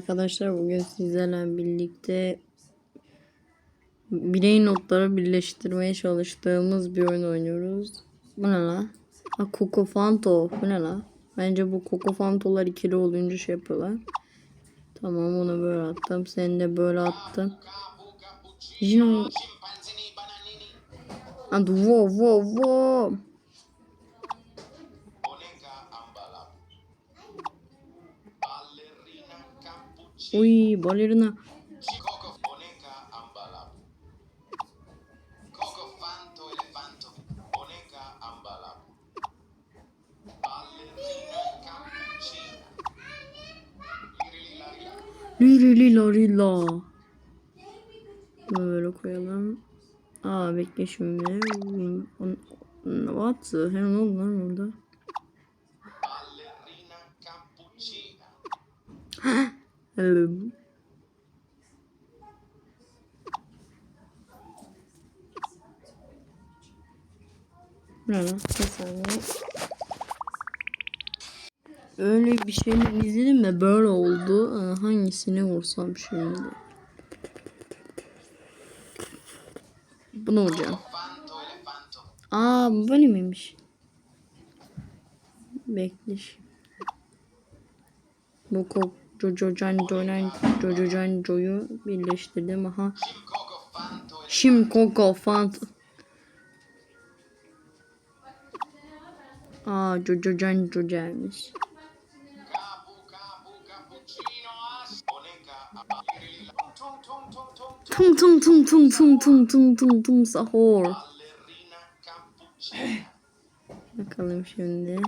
arkadaşlar. Bugün sizlerle birlikte birey notları birleştirmeye çalıştığımız bir oyun oynuyoruz. Bu ne la? Ha Coco Fanto. Bu ne la? Bence bu Coco Fanto'lar ikili olunca şey yapıyorlar. Tamam onu böyle attım. Seni de böyle attım. Jino. And wow wow wow. Lila lila. Bunu böyle koyalım. Aa bekle şimdi. What hell ne oldu lan orada? bakalım. Öyle bir şey mi izledim de böyle oldu. Ee, hangisini vursam şimdi? Bunu vuracağım. Aa bu böyle miymiş? Bekle. Bu kok Jojo Can Jonan Jojo Can Jo'yu birleştirdim. Aha. Coco Fanto Şim Koko Fant. Aa Jojo Can Jojo'ymiş. Capu Capu Cappuccino As. Boneca Lirilila. Tum tum tum tum. Tum tum tum tum tum sahur. Bakalım şimdi.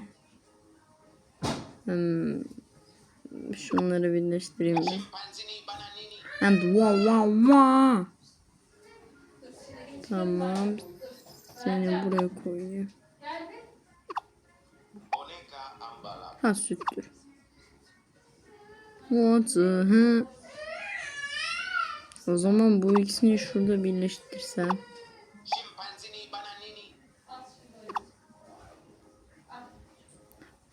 Hmm. Şunları birleştireyim de. And wow wow wow. Tamam. Seni buraya koyayım. Ha süttür. What the? O zaman bu ikisini şurada Bananini.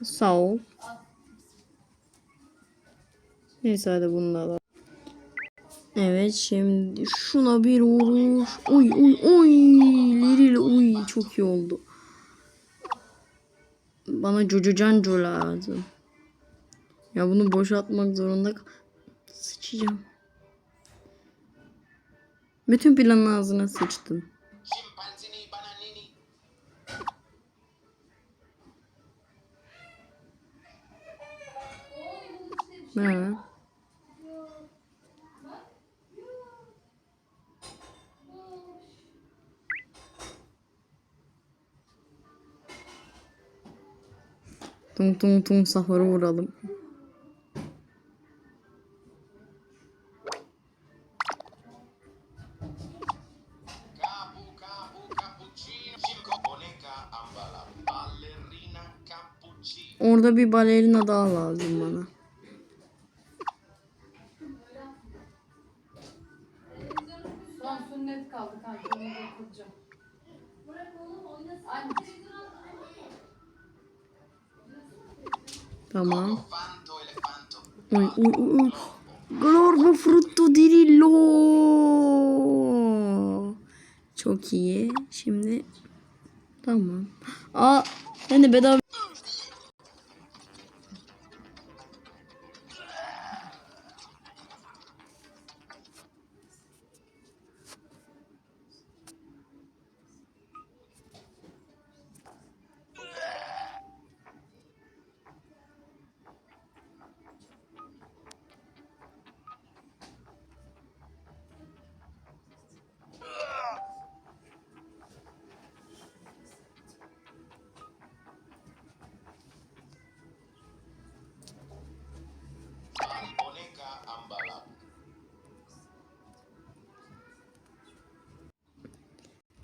Sağ ol. Neyse hadi bunu da. Evet şimdi şuna bir vuruş. Oy oy oy. Liril oy çok iyi oldu. Bana Jojocanco lazım. Ya bunu boşaltmak zorunda sıçacağım. Bütün planın ağzına sıçtım. Scimpanzini Tung tung tung sahura vuralım. Orada bir balerina daha lazım bana. Son sünnet kaldı kanka. Onu da kuracağım. Bırak oğlum oynasın. Elefanto. Uy uy uy. Glorbo frutto dirillo. Çok iyi. Şimdi tamam. Aa ben de bedava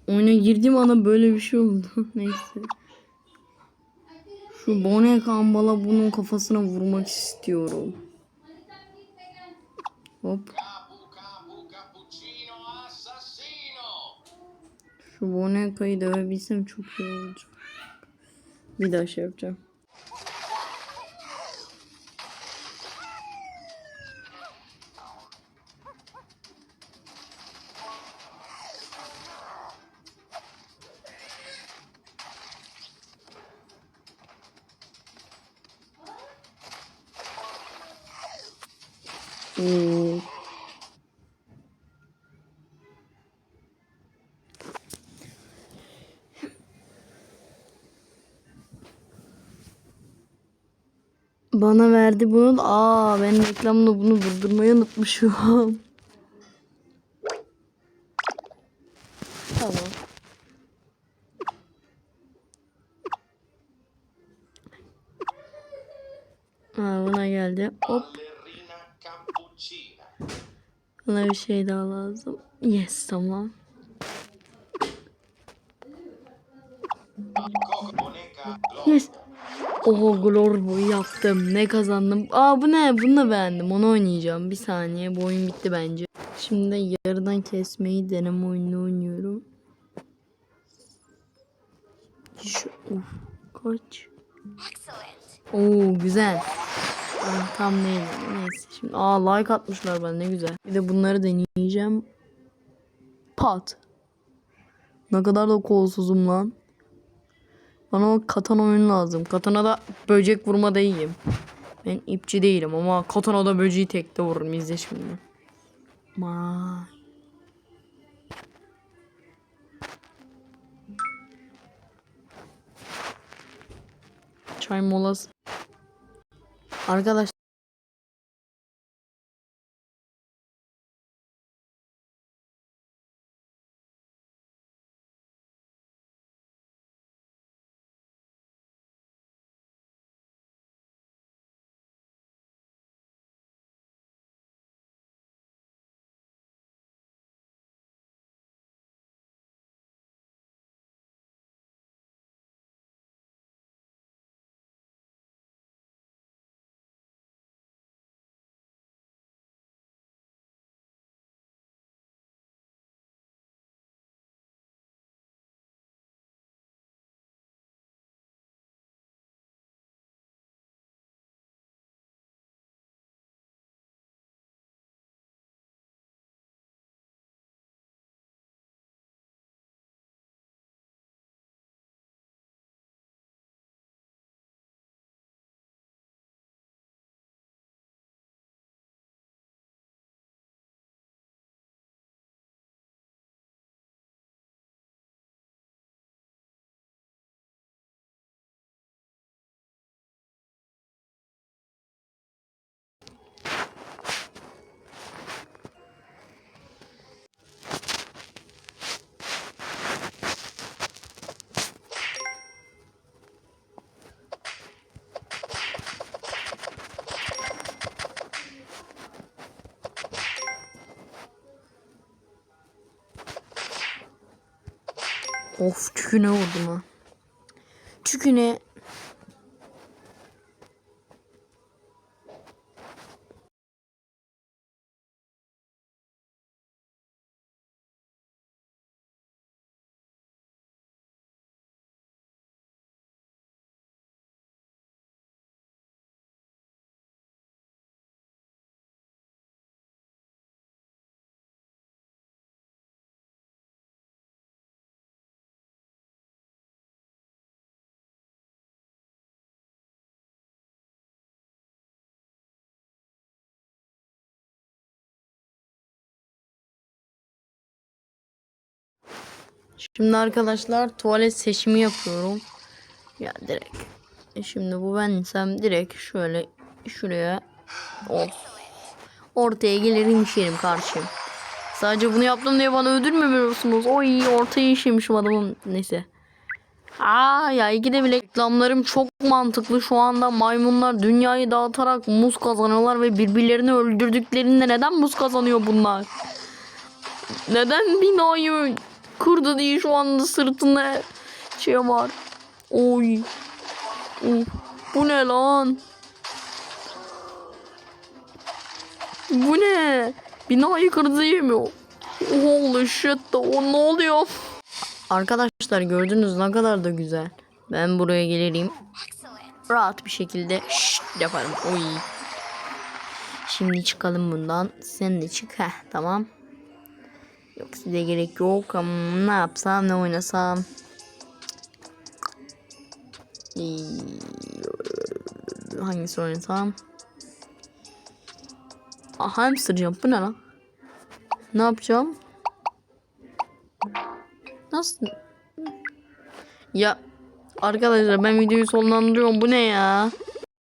oyuna girdiğim anda böyle bir şey oldu. Neyse. Şu bonek ambala bunun kafasına vurmak istiyorum. Hop. Şu bonekayı dövebilsem çok iyi olacak. Bir daha şey yapacağım. Oo. Bana verdi bunu. Aa ben reklamda bunu durdurmayı unutmuşum. tamam. Aa, buna geldi. Hop. Bana bir şey daha lazım. Yes tamam. Yes. Oho Glorbo yaptım. Ne kazandım? Aa bu ne? Bunu da beğendim. Onu oynayacağım. Bir saniye. Bu oyun bitti bence. Şimdi yarıdan kesmeyi deneme oyunu oynuyorum. Şu, of, kaç? Oo güzel. Tam değil. Neyse şimdi. Aa like atmışlar bana ne güzel. Bir de bunları deneyeceğim. Pat. Ne kadar da kolsuzum lan. Bana o katana oyunu lazım. Katana'da böcek vurmada iyiyim. Ben ipçi değilim ama katana'da böceği tekte vururum. İzle şimdi. May. Çay molası. Arkadaş Of çüküne vurdum ha. Çüküne. Şimdi arkadaşlar tuvalet seçimi yapıyorum. Ya direkt. E Şimdi bu bensem direkt şöyle şuraya oh. Ortaya gelirim işerim karşıyım. Sadece bunu yaptım diye bana ödül mü veriyorsunuz? Oy ortaya işemişim adamım. Neyse. Aa ya iki de bile reklamlarım çok mantıklı. Şu anda maymunlar dünyayı dağıtarak muz kazanıyorlar ve birbirlerini öldürdüklerinde neden muz kazanıyor bunlar? Neden binayı kurdu diye şu anda sırtında şey var. Oy. Of. Bu ne lan? Bu ne? Binayı kırdı yemiyor. Holy shit o ne oluyor? Arkadaşlar gördünüz ne kadar da güzel. Ben buraya gelirim. Rahat bir şekilde şşt yaparım. Oy. Şimdi çıkalım bundan. Sen de çık. Heh tamam. Yok size gerek yok. Ama ne yapsam ne oynasam. Hangisi oynasam? Aa, hamster jump bu ne lan? Ne yapacağım? Nasıl? Ya arkadaşlar ben videoyu sonlandırıyorum. Bu ne ya?